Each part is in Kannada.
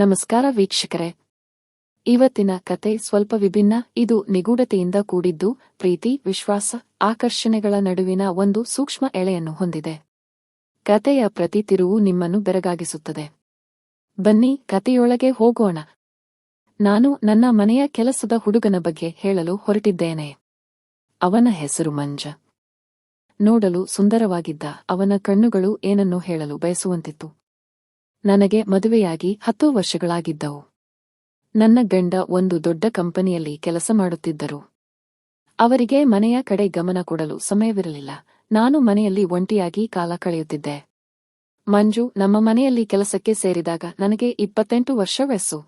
ನಮಸ್ಕಾರ ವೀಕ್ಷಕರೇ. ಇವತ್ತಿನ ಕತೆ ಸ್ವಲ್ಪ ವಿಭಿನ್ನ, ಇದು ನಿಗೂಢತೆಯಿಂದ ಕೂಡಿದ್ದು, ಪ್ರೀತಿ, ವಿಶ್ವಾಸ, ಆಕರ್ಷಣೆಗಳ ನಡುವಿನ ಒಂದು ಸೂಕ್ಷ್ಮ ಎಳೆಯನ್ನು ಹೊಂದಿದೆ. ಕತೆಯ ಪ್ರತಿ ತಿರುವು ನಿಮ್ಮನ್ನು ಬೆರಗಾಗಿಸುತ್ತದೆ. ಬನ್ನಿ ಕತೆಯೊಳಗೆ ಹೋಗೋಣ. ನಾನು ನನ್ನ ಮನೆಯ ಕೆಲಸದ ಹುಡುಗನ ಬಗ್ಗೆ ಹೇಳಲು ಹೊರಟಿದ್ದೇನೆ. ಅವನ ಹೆಸರು ಮಂಜ. ನೋಡಲು ಸುಂದರವಾಗಿದ್ದ, ಅವನ ಕಣ್ಣುಗಳು ಏನನ್ನು ಹೇಳಲು ಬಯಸುವಂತಿತ್ತು. ನನಗೆ ಮದುವೆಯಾಗಿ ಹತ್ತು ವರ್ಷಗಳಾಗಿದ್ದವು. ನನ್ನ ಗಂಡ ಒಂದು ದೊಡ್ಡ ಕಂಪನಿಯಲ್ಲಿ ಕೆಲಸ ಮಾಡುತ್ತಿದ್ದರು. ಅವರಿಗೆ ಮನೆಯ ಕಡೆ ಗಮನ ಕೊಡಲು ಸಮಯವಿರಲಿಲ್ಲ. ನಾನು ಮನೆಯಲ್ಲಿ ಒಂಟಿಯಾಗಿ ಕಾಲ ಕಳೆಯುತ್ತಿದ್ದೆ. ಮಂಜು ನಮ್ಮ ಮನೆಯಲ್ಲಿ ಕೆಲಸಕ್ಕೆ ಸೇರಿದಾಗ ನನಗೆ ಇಪ್ಪತ್ತೆಂಟು ವರ್ಷ ವಯಸ್ಸು.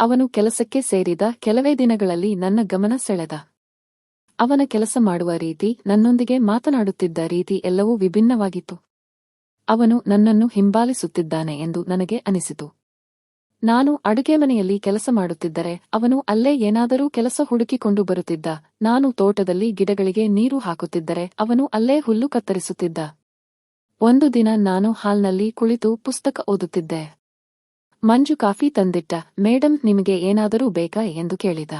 ಅವನು ಕೆಲಸಕ್ಕೆ ಸೇರಿದ ಕೆಲವೇ ದಿನಗಳಲ್ಲಿ ನನ್ನ ಗಮನ ಸೆಳೆದ. ಅವನ ಕೆಲಸ ಮಾಡುವ ರೀತಿ ನನ್ನೊಂದಿಗೆ ಮಾತನಾಡುತ್ತಿದ್ದ ರೀತಿ ಎಲ್ಲವೂ ವಿಭಿನ್ನವಾಗಿತ್ತು. ಅವನು ನನ್ನನ್ನು ಹಿಂಬಾಲಿಸುತ್ತಿದ್ದಾನೆ ಎಂದು ನನಗೆ ಅನಿಸಿತು. ನಾನು ಅಡುಗೆ ಮನೆಯಲ್ಲಿ ಕೆಲಸ ಮಾಡುತ್ತಿದ್ದರೆ ಅವನು ಅಲ್ಲೇ ಏನಾದರೂ ಕೆಲಸ ಹುಡುಕಿಕೊಂಡು ಬರುತ್ತಿದ್ದ. ನಾನು ತೋಟದಲ್ಲಿ ಗಿಡಗಳಿಗೆ ನೀರು ಹಾಕುತ್ತಿದ್ದರೆ ಅವನು ಅಲ್ಲೇ ಹುಲ್ಲು ಕತ್ತರಿಸುತ್ತಿದ್ದ. ಒಂದು ದಿನ ನಾನು ಹಾಲ್ನಲ್ಲಿ ಕುಳಿತು ಪುಸ್ತಕ ಓದುತ್ತಿದ್ದೆ. ಮಂಜು ಕಾಫಿ ತಂದಿಟ್ಟ, ಮೇಡಂ, ನಿಮಗೆ ಏನಾದರೂ ಬೇಕಾ? ಎಂದು ಕೇಳಿದ.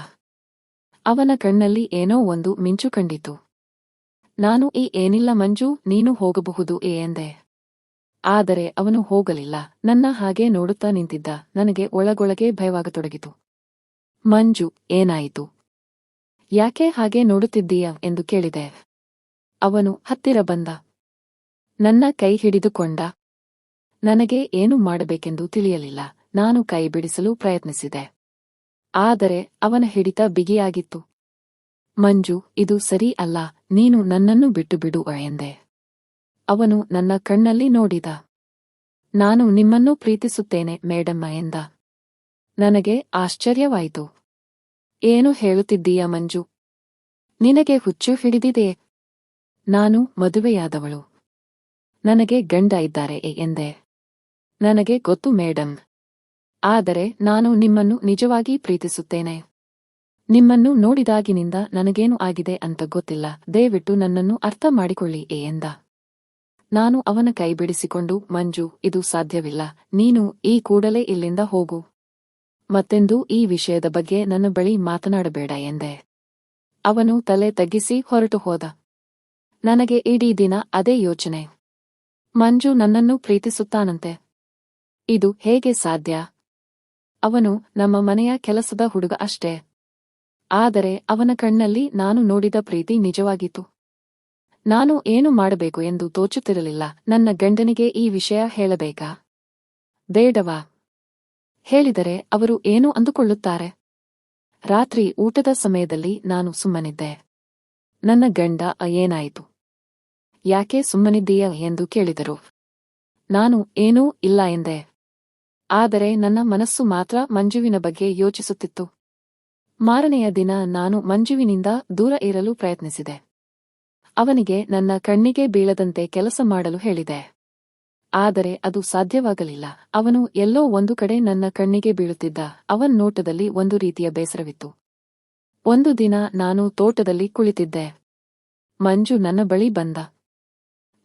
ಅವನ ಕಣ್ಣಲ್ಲಿ ಏನೋ ಒಂದು ಮಿಂಚು ಕಂಡಿತು. ನಾನು ಈ ಏನಿಲ್ಲ ಮಂಜು, ನೀನು ಹೋಗಬಹುದು, ಏ ಎಂದೆ. ಆದರೆ ಅವನು ಹೋಗಲಿಲ್ಲ. ನನ್ನ ಹಾಗೆ ನೋಡುತ್ತಾ ನಿಂತಿದ್ದ. ನನಗೆ ಒಳಗೊಳಗೆ ಭಯವಾಗತೊಡಗಿತು. ಮಂಜು, ಏನಾಯಿತು? ಯಾಕೆ ಹಾಗೆ ನೋಡುತ್ತಿದ್ದೀಯ ಎಂದು ಕೇಳಿದೆ. ಅವನು ಹತ್ತಿರ ಬಂದ. ನನ್ನ ಕೈ ಹಿಡಿದುಕೊಂಡ ನನಗೆ ಏನು ಮಾಡಬೇಕೆಂದು ತಿಳಿಯಲಿಲ್ಲ. ನಾನು ಕೈ ಬಿಡಿಸಲು ಪ್ರಯತ್ನಿಸಿದೆ. ಆದರೆ ಅವನ ಹಿಡಿತ ಬಿಗಿಯಾಗಿತ್ತು. ಮಂಜು, ಇದು ಸರಿ ಅಲ್ಲ. ನೀನು ನನ್ನನ್ನು ಬಿಟ್ಟು ಬಿಡು ಎಂದೆ. ಅವನು ನನ್ನ ಕಣ್ಣಲ್ಲಿ ನೋಡಿದ. ನಾನು ನಿಮ್ಮನ್ನು ಪ್ರೀತಿಸುತ್ತೇನೆ ಮೇಡಮ್ಮ ಎಂದ. ನನಗೆ ಆಶ್ಚರ್ಯವಾಯಿತು. ಏನು ಹೇಳುತ್ತಿದ್ದೀಯ ಮಂಜು? ನಿನಗೆ ಹುಚ್ಚು ಹಿಡಿದಿದೆಯೇ ನಾನು ಮದುವೆಯಾದವಳು. ನನಗೆ ಗಂಡ ಇದ್ದಾರೆ ಎಂದೆ. ನನಗೆ ಗೊತ್ತು, ಮೇಡಂ. ಆದರೆ ನಾನು ನಿಮ್ಮನ್ನು ನಿಜವಾಗಿ ಪ್ರೀತಿಸುತ್ತೇನೆ. ನಿಮ್ಮನ್ನು ನೋಡಿದಾಗಿನಿಂದ ನನಗೇನು ಆಗಿದೆ ಅಂತ ಗೊತ್ತಿಲ್ಲ. ದಯವಿಟ್ಟು ನನ್ನನ್ನು ಅರ್ಥ ಮಾಡಿಕೊಳ್ಳಿ ಎಂದ. ನಾನು ಅವನ ಕೈ ಬಿಡಿಸಿಕೊಂಡು ಮಂಜು, ಇದು ಸಾಧ್ಯವಿಲ್ಲ. ನೀನು ಈ ಕೂಡಲೇ ಇಲ್ಲಿಂದ ಹೋಗು. ಮತ್ತೆಂದು ಈ ವಿಷಯದ ಬಗ್ಗೆ ನನ್ನ ಬಳಿ ಮಾತನಾಡಬೇಡ ಎಂದೆ. ಅವನು ತಲೆ ತಗ್ಗಿಸಿ ಹೊರಟು ಹೋದ. ನನಗೆ ಇಡೀ ದಿನ ಅದೇ ಯೋಚನೆ. ಮಂಜು ನನ್ನನ್ನು ಪ್ರೀತಿಸುತ್ತಾನಂತೆ. ಇದು ಹೇಗೆ ಸಾಧ್ಯ? ಅವನು ನಮ್ಮ ಮನೆಯ ಕೆಲಸದ ಹುಡುಗ ಅಷ್ಟೇ. ಆದರೆ ಅವನ ಕಣ್ಣಲ್ಲಿ ನಾನು ನೋಡಿದ ಪ್ರೀತಿ ನಿಜವಾಗಿತ್ತು. ನಾನು ಏನು ಮಾಡಬೇಕು ಎಂದು ತೋಚುತ್ತಿರಲಿಲ್ಲ. ನನ್ನ ಗಂಡನಿಗೆ ಈ ವಿಷಯ ಹೇಳಬೇಕಾ? ಬೇಡವಾ? ಹೇಳಿದರೆ ಅವರು ಏನು ಅಂದುಕೊಳ್ಳುತ್ತಾರೆ? ರಾತ್ರಿ ಊಟದ ಸಮಯದಲ್ಲಿ ನಾನು ಸುಮ್ಮನಿದ್ದೆ. ನನ್ನ ಗಂಡ ಏನಾಯಿತು? ಯಾಕೆ ಸುಮ್ಮನಿದ್ದೀಯ ಎಂದು ಕೇಳಿದರು. ನಾನು ಏನೂ ಇಲ್ಲ ಎಂದೆ. ಆದರೆ ನನ್ನ ಮನಸ್ಸು ಮಾತ್ರ ಮಂಜುವಿನ ಬಗ್ಗೆ ಯೋಚಿಸುತ್ತಿತ್ತು. ಮಾರನೆಯ ದಿನ ನಾನು ಮಂಜುವಿನಿಂದ ದೂರ ಇರಲು ಪ್ರಯತ್ನಿಸಿದೆ. ಅವನಿಗೆ ನನ್ನ ಕಣ್ಣಿಗೆ ಬೀಳದಂತೆ ಕೆಲಸ ಮಾಡಲು ಹೇಳಿದೆ. ಆದರೆ ಅದು ಸಾಧ್ಯವಾಗಲಿಲ್ಲ. ಅವನು ಎಲ್ಲೋ ಒಂದು ಕಡೆ ನನ್ನ ಕಣ್ಣಿಗೆ ಬೀಳುತ್ತಿದ್ದ. ಅವನ್ ನೋಟದಲ್ಲಿ ಒಂದು ರೀತಿಯ ಬೇಸರವಿತ್ತು. ಒಂದು ದಿನ ನಾನು ತೋಟದಲ್ಲಿ ಕುಳಿತಿದ್ದೆ. ಮಂಜು ನನ್ನ ಬಳಿ ಬಂದ.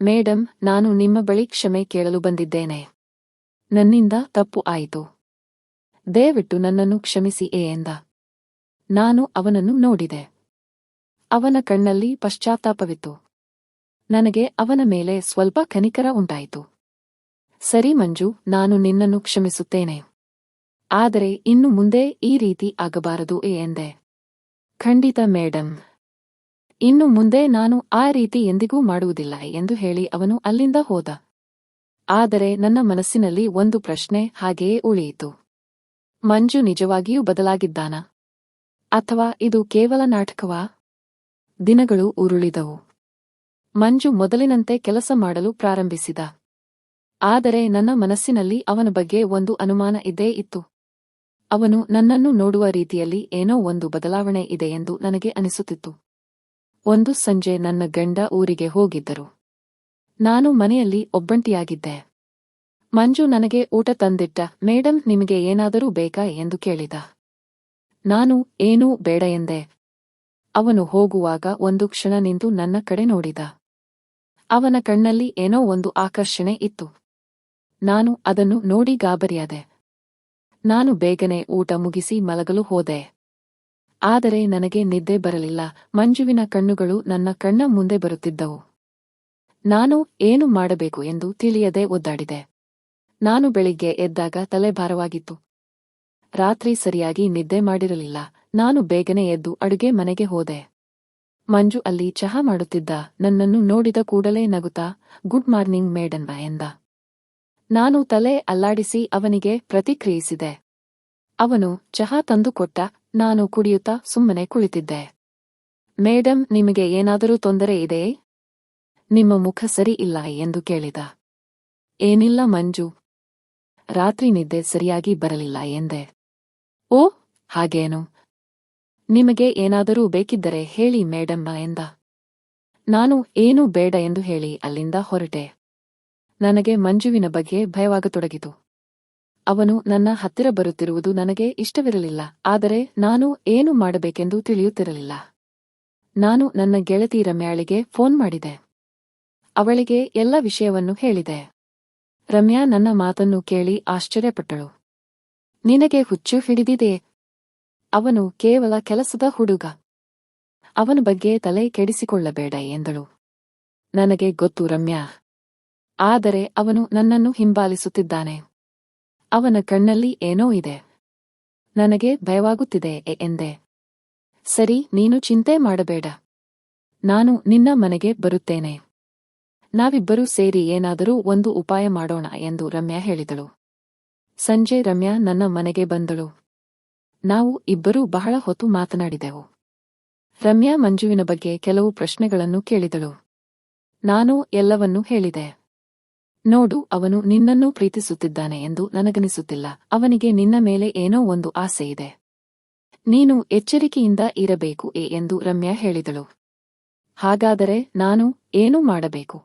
ಮೇಡಂ, ನಾನು ನಿಮ್ಮ ಬಳಿ ಕ್ಷಮೆ ಕೇಳಲು ಬಂದಿದ್ದೇನೆ. ನನ್ನಿಂದ ತಪ್ಪು ಆಯಿತು. ದಯವಿಟ್ಟು ನನ್ನನ್ನು ಕ್ಷಮಿಸಿ ಏ ಎಂದ. ನಾನು ಅವನನ್ನು ನೋಡಿದೆ. ಅವನ ಕಣ್ಣಲ್ಲಿ ಪಶ್ಚಾತ್ತಾಪವಿತ್ತು. ನನಗೆ ಅವನ ಮೇಲೆ ಸ್ವಲ್ಪ ಕನಿಕರ ಉಂಟಾಯಿತು. ಸರಿ ಮಂಜು, ನಾನು ನಿನ್ನನ್ನು ಕ್ಷಮಿಸುತ್ತೇನೆ. ಆದರೆ ಇನ್ನು ಮುಂದೆ ಈ ರೀತಿ ಆಗಬಾರದು ಎಂದೆ. ಖಂಡಿತ ಮೇಡಂ. ಇನ್ನು ಮುಂದೆ ನಾನು ಆ ರೀತಿ ಎಂದಿಗೂ ಮಾಡುವುದಿಲ್ಲ ಎಂದು ಹೇಳಿ ಅವನು ಅಲ್ಲಿಂದ ಹೋದ. ಆದರೆ ನನ್ನ ಮನಸ್ಸಿನಲ್ಲಿ ಒಂದು ಪ್ರಶ್ನೆ ಹಾಗೆಯೇ ಉಳಿಯಿತು. ಮಂಜು ನಿಜವಾಗಿಯೂ ಬದಲಾಗಿದ್ದಾನ? ಅಥವಾ ಇದು ಕೇವಲ ನಾಟಕವಾ? ದಿನಗಳು ಉರುಳಿದವು. ಮಂಜು ಮೊದಲಿನಂತೆ ಕೆಲಸ ಮಾಡಲು ಪ್ರಾರಂಭಿಸಿದ. ಆದರೆ ನನ್ನ ಮನಸ್ಸಿನಲ್ಲಿ ಅವನ ಬಗ್ಗೆ ಒಂದು ಅನುಮಾನ ಇದ್ದೇ ಇತ್ತು. ಅವನು ನನ್ನನ್ನು ನೋಡುವ ರೀತಿಯಲ್ಲಿ ಏನೋ ಒಂದು ಬದಲಾವಣೆ ಇದೆ ಎಂದು ನನಗೆ ಅನಿಸುತ್ತಿತ್ತು. ಒಂದು ಸಂಜೆ ನನ್ನ ಗಂಡ ಊರಿಗೆ ಹೋಗಿದ್ದರು. ನಾನು ಮನೆಯಲ್ಲಿ ಒಬ್ಬಂಟಿಯಾಗಿದ್ದೆ. ಮಂಜು ನನಗೆ ಊಟ ತಂದಿಟ್ಟ, ಮೇಡಂ, ನಿಮಗೆ ಏನಾದರೂ ಬೇಕಾ? ಎಂದು ಕೇಳಿದ. ನಾನು ಏನೂ ಬೇಡ ಎಂದೆ. ಅವನು ಹೋಗುವಾಗ ಒಂದು ಕ್ಷಣ ನಿಂತು ನನ್ನ ಕಡೆ ನೋಡಿದ. ಅವನ ಕಣ್ಣಲ್ಲಿ ಏನೋ ಒಂದು ಆಕರ್ಷಣೆ ಇತ್ತು. ನಾನು ಅದನ್ನು ನೋಡಿ ಗಾಬರಿಯಾದೆ. ನಾನು ಬೇಗನೆ ಊಟ ಮುಗಿಸಿ ಮಲಗಲು ಹೋದೆ. ಆದರೆ ನನಗೆ ನಿದ್ದೆ ಬರಲಿಲ್ಲ. ಮಂಜುವಿನ ಕಣ್ಣುಗಳು ನನ್ನ ಕಣ್ಣ ಮುಂದೆ ಬರುತ್ತಿದ್ದವು. ನಾನು ಏನು ಮಾಡಬೇಕು ಎಂದು ತಿಳಿಯದೆ ಒದ್ದಾಡಿದೆ. ನಾನು ಬೆಳಿಗ್ಗೆ ಎದ್ದಾಗ ತಲೆ ಭಾರವಾಗಿತ್ತು ರಾತ್ರಿ ಸರಿಯಾಗಿ ನಿದ್ದೆ ಮಾಡಿರಲಿಲ್ಲ. ನಾನು ಬೇಗನೆ ಎದ್ದು ಅಡುಗೆ ಮನೆಗೆ ಹೋದೆ. ಮಂಜು ಅಲ್ಲಿ ಚಹಾ ಮಾಡುತ್ತಿದ್ದ. ನನ್ನನ್ನು ನೋಡಿದ ಕೂಡಲೇ ನಗುತ್ತಾ, ಗುಡ್ ಮಾರ್ನಿಂಗ್ ಮೇಡನ್ವ ಎಂದ. ನಾನು ತಲೆ ಅಲ್ಲಾಡಿಸಿ ಅವನಿಗೆ ಪ್ರತಿಕ್ರಿಯಿಸಿದೆ. ಅವನು ಚಹಾ ತಂದುಕೊಟ್ಟ ನಾನು ಕುಡಿಯುತ್ತಾ ಸುಮ್ಮನೆ ಕುಳಿತಿದ್ದೆ. ಮೇಡಂ ನಿಮಗೆ ಏನಾದರೂ ತೊಂದರೆ ಇದೆಯೇ? ನಿಮ್ಮ ಮುಖ ಸರಿ ಇಲ್ಲ ಎಂದು ಕೇಳಿದ. ಏನಿಲ್ಲ ಮಂಜು. ರಾತ್ರಿ ನಿದ್ದೆ ಸರಿಯಾಗಿ ಬರಲಿಲ್ಲ ಎಂದೆ. ಓ, ಹಾಗೇನು? ನಿಮಗೆ ಏನಾದರೂ ಬೇಕಿದ್ದರೆ ಹೇಳಿ ಮೇಡಮ್ಮ ಎಂದ. ನಾನು, ಏನೂ ಬೇಡ ಎಂದು ಹೇಳಿ ಅಲ್ಲಿಂದ ಹೊರಟೆ. ನನಗೆ ಮಂಜುವಿನ ಬಗ್ಗೆ ಭಯವಾಗತೊಡಗಿತು. ಅವನು ನನ್ನ ಹತ್ತಿರ ಬರುತ್ತಿರುವುದು ನನಗೆ ಇಷ್ಟವಿರಲಿಲ್ಲ, ಆದರೆ ನಾನು ಏನು ಮಾಡಬೇಕೆಂದು ತಿಳಿಯುತ್ತಿರಲಿಲ್ಲ. ನಾನು ನನ್ನ ಗೆಳತಿ ರಮ್ಯಾಳಿಗೆ ಫೋನ್ ಮಾಡಿದೆ. ಅವಳಿಗೆ ಎಲ್ಲ ವಿಷಯವನ್ನು ಹೇಳಿದೆ. ರಮ್ಯಾ ನನ್ನ ಮಾತನ್ನು ಕೇಳಿ ಆಶ್ಚರ್ಯಪಟ್ಟಳು. ನಿನಗೆ ಹುಚ್ಚು ಹಿಡಿದಿದೆಯೇ ಅವನು ಕೇವಲ ಕೆಲಸದ ಹುಡುಗ. ಅವನ ಬಗ್ಗೆ ತಲೆ ಕೆಡಿಸಿಕೊಳ್ಳಬೇಡ ಎಂದಳು. ನನಗೆ ಗೊತ್ತು ರಮ್ಯಾ. ಆದರೆ ಅವನು ನನ್ನನ್ನು ಹಿಂಬಾಲಿಸುತ್ತಿದ್ದಾನೆ. ಅವನ ಕಣ್ಣಲ್ಲಿ ಏನೋ ಇದೆ. ನನಗೆ ಭಯವಾಗುತ್ತಿದೆ ಎಂದೆ. ಸರಿ, ನೀನು ಚಿಂತೆ ಮಾಡಬೇಡ. ನಾನು ನಿನ್ನ ಮನೆಗೆ ಬರುತ್ತೇನೆ. ನಾವಿಬ್ಬರೂ ಸೇರಿ ಏನಾದರೂ ಒಂದು ಉಪಾಯ ಮಾಡೋಣ ಎಂದು ರಮ್ಯಾ ಹೇಳಿದಳು. ಸಂಜೆ ರಮ್ಯಾ ನನ್ನ ಮನೆಗೆ ಬಂದಳು. ನಾವು ಇಬ್ಬರೂ ಬಹಳ ಹೊತ್ತು ಮಾತನಾಡಿದೆವು. ರಮ್ಯಾ ಮಂಜುವಿನ ಬಗ್ಗೆ ಕೆಲವು ಪ್ರಶ್ನೆಗಳನ್ನು ಕೇಳಿದಳು. ನಾನು ಎಲ್ಲವನ್ನೂ ಹೇಳಿದೆ. ನೋಡು, ಅವನು ನಿನ್ನನ್ನು ಪ್ರೀತಿಸುತ್ತಿದ್ದಾನೆ ಎಂದು ನನಗನಿಸುತ್ತಿಲ್ಲ. ಅವನಿಗೆ ನಿನ್ನ ಮೇಲೆ ಏನೋ ಒಂದು ಆಸೆ ಇದೆ. ನೀನು ಎಚ್ಚರಿಕೆಯಿಂದ ಇರಬೇಕು ಎ ಎಂದು ರಮ್ಯಾ ಹೇಳಿದಳು. ಹಾಗಾದರೆ ನಾನು ಏನು ಮಾಡಬೇಕು?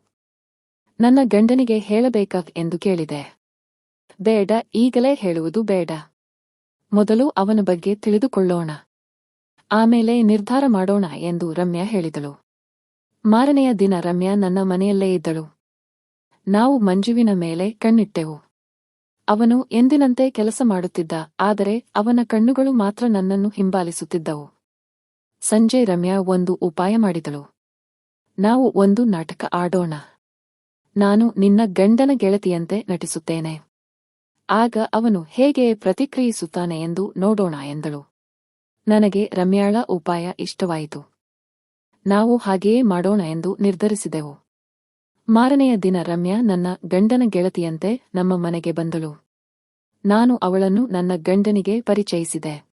ನನ್ನ ಗಂಡನಿಗೆ ಹೇಳಬೇಕಾ ಎಂದು ಕೇಳಿದೆ. ಬೇಡ, ಈಗಲೇ ಹೇಳುವುದು ಬೇಡ. ಮೊದಲು ಅವನ ಬಗ್ಗೆ ತಿಳಿದುಕೊಳ್ಳೋಣ. ಆಮೇಲೆ ನಿರ್ಧಾರ ಮಾಡೋಣ ಎಂದು ರಮ್ಯಾ ಹೇಳಿದಳು. ಮಾರನೆಯ ದಿನ ರಮ್ಯಾ ನನ್ನ ಮನೆಯಲ್ಲೇ ಇದ್ದಳು. ನಾವು ಮಂಜುವಿನ ಮೇಲೆ ಕಣ್ಣಿಟ್ಟೆವು. ಅವನು ಎಂದಿನಂತೆ ಕೆಲಸ ಮಾಡುತ್ತಿದ್ದ, ಆದರೆ ಅವನ ಕಣ್ಣುಗಳು ಮಾತ್ರ ನನ್ನನ್ನು ಹಿಂಬಾಲಿಸುತ್ತಿದ್ದವು. ಸಂಜೆ ರಮ್ಯಾ ಒಂದು ಉಪಾಯ ಮಾಡಿದಳು. ನಾವು ಒಂದು ನಾಟಕ ಆಡೋಣ. ನಾನು ನಿನ್ನ ಗಂಡನ ಗೆಳತಿಯಂತೆ ನಟಿಸುತ್ತೇನೆ. ಆಗ ಅವನು ಹೇಗೆ ಪ್ರತಿಕ್ರಿಯಿಸುತ್ತಾನೆ ಎಂದು ನೋಡೋಣ ಎಂದಳು. ನನಗೆ ರಮ್ಯಾಳ ಉಪಾಯ ಇಷ್ಟವಾಯಿತು. ನಾವು ಹಾಗೆಯೇ ಮಾಡೋಣ ಎಂದು ನಿರ್ಧರಿಸಿದೆವು. ಮಾರನೆಯ ದಿನ ರಮ್ಯಾ ನನ್ನ ಗಂಡನ ಗೆಳತಿಯಂತೆ ನಮ್ಮ ಮನೆಗೆ ಬಂದಳು. ನಾನು ಅವಳನ್ನು ನನ್ನ ಗಂಡನಿಗೆ ಪರಿಚಯಿಸಿದೆ.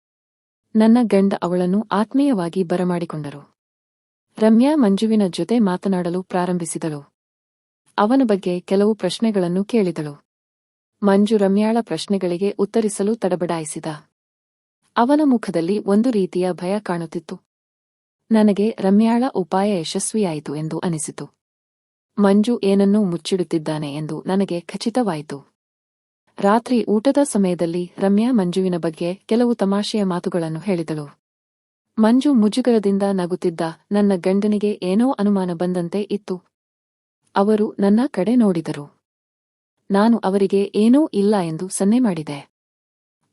ನನ್ನ ಗಂಡ ಅವಳನ್ನು ಆತ್ಮೀಯವಾಗಿ ಬರಮಾಡಿಕೊಂಡರು. ರಮ್ಯಾ ಮಂಜುವಿನ ಜೊತೆ ಮಾತನಾಡಲು ಪ್ರಾರಂಭಿಸಿದಳು. ಅವನ ಬಗ್ಗೆ ಕೆಲವು ಪ್ರಶ್ನೆಗಳನ್ನು ಕೇಳಿದಳು. ಮಂಜು ರಮ್ಯಾಳ ಪ್ರಶ್ನೆಗಳಿಗೆ ಉತ್ತರಿಸಲು ತಡಬಡಾಯಿಸಿದ. ಅವನ ಮುಖದಲ್ಲಿ ಒಂದು ರೀತಿಯ ಭಯ ಕಾಣುತ್ತಿತ್ತು. ನನಗೆ ರಮ್ಯಾಳ ಉಪಾಯ ಯಶಸ್ವಿಯಾಯಿತು ಎಂದು ಅನಿಸಿತು. ಮಂಜು ಏನನ್ನೂ ಮುಚ್ಚಿಡುತ್ತಿದ್ದಾನೆ ಎಂದು ನನಗೆ ಖಚಿತವಾಯಿತು. ರಾತ್ರಿ ಊಟದ ಸಮಯದಲ್ಲಿ ರಮ್ಯಾ ಮಂಜುವಿನ ಬಗ್ಗೆ ಕೆಲವು ತಮಾಷೆಯ ಮಾತುಗಳನ್ನು ಹೇಳಿದಳು. ಮಂಜು ಮುಜುಗರದಿಂದ ನಗುತ್ತಿದ್ದ ನನ್ನ ಗಂಡನಿಗೆ ಏನೋ ಅನುಮಾನ ಬಂದಂತೆ ಇತ್ತು. ಅವರು ನನ್ನ ಕಡೆ ನೋಡಿದರು. ನಾನು ಅವರಿಗೆ ಏನೂ ಇಲ್ಲ ಎಂದು ಸನ್ನೆ ಮಾಡಿದೆ.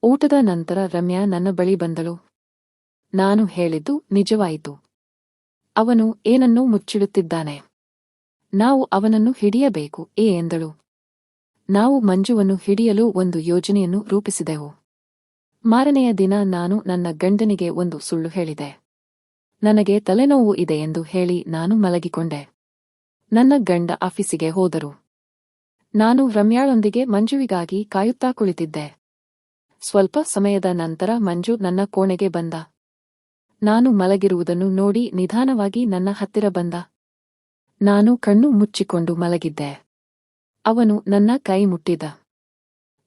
ಊಟದ ನಂತರ ರಮ್ಯಾ ನನ್ನ ಬಳಿ ಬಂದಳು. ನಾನು ಹೇಳಿದ್ದು ನಿಜವಾಯಿತು. ಅವನು ಏನನ್ನೂ ಮುಚ್ಚಿಡುತ್ತಿದ್ದಾನೆ. ನಾವು ಅವನನ್ನು ಹಿಡಿಯಬೇಕು, ಏ ಎಂದಳು. ನಾವು ಮಂಜುವನ್ನು ಹಿಡಿಯಲು ಒಂದು ಯೋಜನೆಯನ್ನು ರೂಪಿಸಿದೆವು. ಮಾರನೆಯ ದಿನ ನಾನು ನನ್ನ ಗಂಡನಿಗೆ ಒಂದು ಸುಳ್ಳು ಹೇಳಿದೆ. ನನಗೆ ತಲೆನೋವು ಇದೆ ಎಂದು ಹೇಳಿ ನಾನು ಮಲಗಿಕೊಂಡೆ. ನನ್ನ ಗಂಡ ಆಫೀಸಿಗೆ ಹೋದರು. ನಾನು ರಮ್ಯಾಳೊಂದಿಗೆ ಮಂಜುವಿಗಾಗಿ ಕಾಯುತ್ತಾ ಕುಳಿತಿದ್ದೆ. ಸ್ವಲ್ಪ ಸಮಯದ ನಂತರ ಮಂಜು ನನ್ನ ಕೋಣೆಗೆ ಬಂದ. ನಾನು ಮಲಗಿರುವುದನ್ನು ನೋಡಿ ನಿಧಾನವಾಗಿ ನನ್ನ ಹತ್ತಿರ ಬಂದ. ನಾನು ಕಣ್ಣು ಮುಚ್ಚಿಕೊಂಡು ಮಲಗಿದ್ದೆ. ಅವನು ನನ್ನ ಕೈ ಮುಟ್ಟಿದ.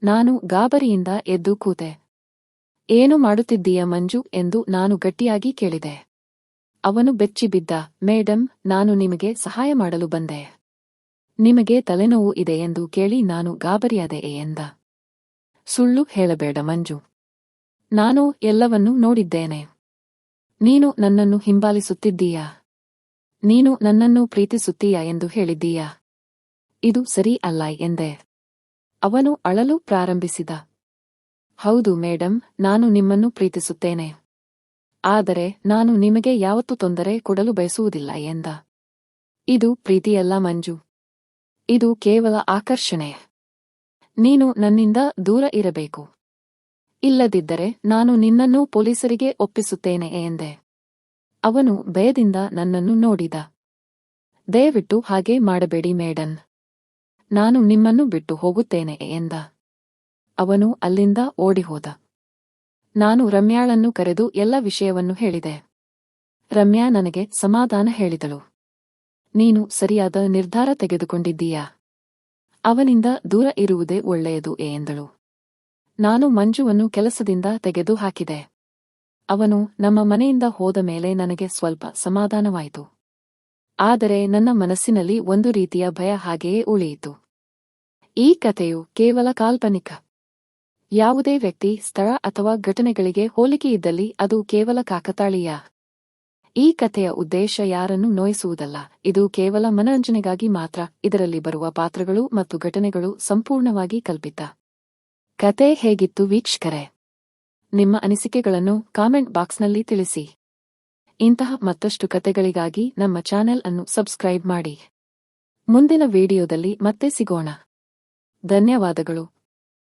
ನಾನು ಗಾಬರಿಯಿಂದ ಎದ್ದು ಕೂತೆ. ಏನು ಮಾಡುತ್ತಿದ್ದೀಯ ಮಂಜು ಎಂದು ನಾನು ಗಟ್ಟಿಯಾಗಿ ಕೇಳಿದೆ. ಅವನು ಬೆಚ್ಚಿಬಿದ್ದ, ಮೇಡಂ, ನಾನು ನಿಮಗೆ ಸಹಾಯ ಮಾಡಲು ಬಂದೆ. ನಿಮಗೆ ತಲೆನೋವು ಇದೆ ಎಂದು ಕೇಳಿ ನಾನು ಗಾಬರಿಯಾದೆ ಎಂದ. ಸುಳ್ಳು ಹೇಳಬೇಡ ಮಂಜು. ನಾನು ಎಲ್ಲವನ್ನೂ ನೋಡಿದ್ದೇನೆ. ನೀನು ನನ್ನನ್ನು ಹಿಂಬಾಲಿಸುತ್ತಿದ್ದೀಯಾ? ನೀನು ನನ್ನನ್ನು ಪ್ರೀತಿಸುತ್ತೀಯಾ ಎಂದು ಹೇಳಿದ್ದೀಯಾ? ಇದು ಸರಿ ಅಲ್ಲ ಎಂದೆ. ಅವನು ಅಳಲು ಪ್ರಾರಂಭಿಸಿದ. ಹೌದು ಮೇಡಂ, ನಾನು ನಿಮ್ಮನ್ನು ಪ್ರೀತಿಸುತ್ತೇನೆ. ಆದರೆ ನಾನು ನಿಮಗೆ ಯಾವತ್ತೂ ತೊಂದರೆ ಕೊಡಲು ಬಯಸುವುದಿಲ್ಲ ಎಂದ. ಇದು ಪ್ರೀತಿಯಲ್ಲ ಮಂಜು. ಇದು ಕೇವಲ ಆಕರ್ಷಣೆ. ನೀನು ನನ್ನಿಂದ ದೂರ ಇರಬೇಕು. ಇಲ್ಲದಿದ್ದರೆ ನಾನು ನಿನ್ನನ್ನು ಪೊಲೀಸರಿಗೆ ಒಪ್ಪಿಸುತ್ತೇನೆ ಎಂದೆ. ಅವನು ಭಯದಿಂದ ನನ್ನನ್ನು ನೋಡಿದ. ದಯವಿಟ್ಟು ಹಾಗೆ ಮಾಡಬೇಡಿ ಮೇಡನ್ ನಾನು ನಿಮ್ಮನ್ನು ಬಿಟ್ಟು ಹೋಗುತ್ತೇನೆ ಎಂದ. ಅವನು ಅಲ್ಲಿಂದ ಓಡಿಹೋದ. ನಾನು ರಮ್ಯಾಳನ್ನು ಕರೆದು ಎಲ್ಲ ವಿಷಯವನ್ನು ಹೇಳಿದೆ. ರಮ್ಯಾ ನನಗೆ ಸಮಾಧಾನ ಹೇಳಿದಳು. ನೀನು ಸರಿಯಾದ ನಿರ್ಧಾರ ತೆಗೆದುಕೊಂಡಿದ್ದೀಯಾ? ಅವನಿಂದ ದೂರ ಇರುವುದೇ ಒಳ್ಳೆಯದು ಎಂದಳು. ನಾನು ಮಂಜುವನ್ನು ಕೆಲಸದಿಂದ ತೆಗೆದು ಹಾಕಿದೆ ಅವನು ನಮ್ಮ ಮನೆಯಿಂದ ಹೋದ ಮೇಲೆ ನನಗೆ ಸ್ವಲ್ಪ ಸಮಾಧಾನವಾಯಿತು. ಆದರೆ ನನ್ನ ಮನಸ್ಸಿನಲ್ಲಿ ಒಂದು ರೀತಿಯ ಭಯ ಹಾಗೆಯೇ ಉಳಿಯಿತು. ಈ ಕಥೆಯು ಕೇವಲ ಕಾಲ್ಪನಿಕ. ಯಾವುದೇ ವ್ಯಕ್ತಿ, ಸ್ಥಳ ಅಥವಾ ಘಟನೆಗಳಿಗೆ ಹೋಲಿಕೆಯಿದ್ದಲ್ಲಿ ಅದು ಕೇವಲ ಕಾಕತಾಳೀಯ. ಈ ಕಥೆಯ ಉದ್ದೇಶ ಯಾರನ್ನು ನೋಯಿಸುವುದಲ್ಲ. ಇದು ಕೇವಲ ಮನರಂಜನೆಗಾಗಿ ಮಾತ್ರ. ಇದರಲ್ಲಿ ಬರುವ ಪಾತ್ರಗಳು ಮತ್ತು ಘಟನೆಗಳು ಸಂಪೂರ್ಣವಾಗಿ ಕಲ್ಪಿತ. ಕತೆ ಹೇಗಿತ್ತು ವೀಕ್ಷಕರೇ? ನಿಮ್ಮ ಅನಿಸಿಕೆಗಳನ್ನು ಕಾಮೆಂಟ್ ಬಾಕ್ಸ್ನಲ್ಲಿ ತಿಳಿಸಿ. ಇಂತಹ ಮತ್ತಷ್ಟು ಕತೆಗಳಿಗಾಗಿ ನಮ್ಮ ಚಾನೆಲ್ ಅನ್ನು ಸಬ್ಸ್ಕ್ರೈಬ್ ಮಾಡಿ. ಮುಂದಿನ ವಿಡಿಯೋದಲ್ಲಿ ಮತ್ತೆ ಸಿಗೋಣ. ಧನ್ಯವಾದಗಳು.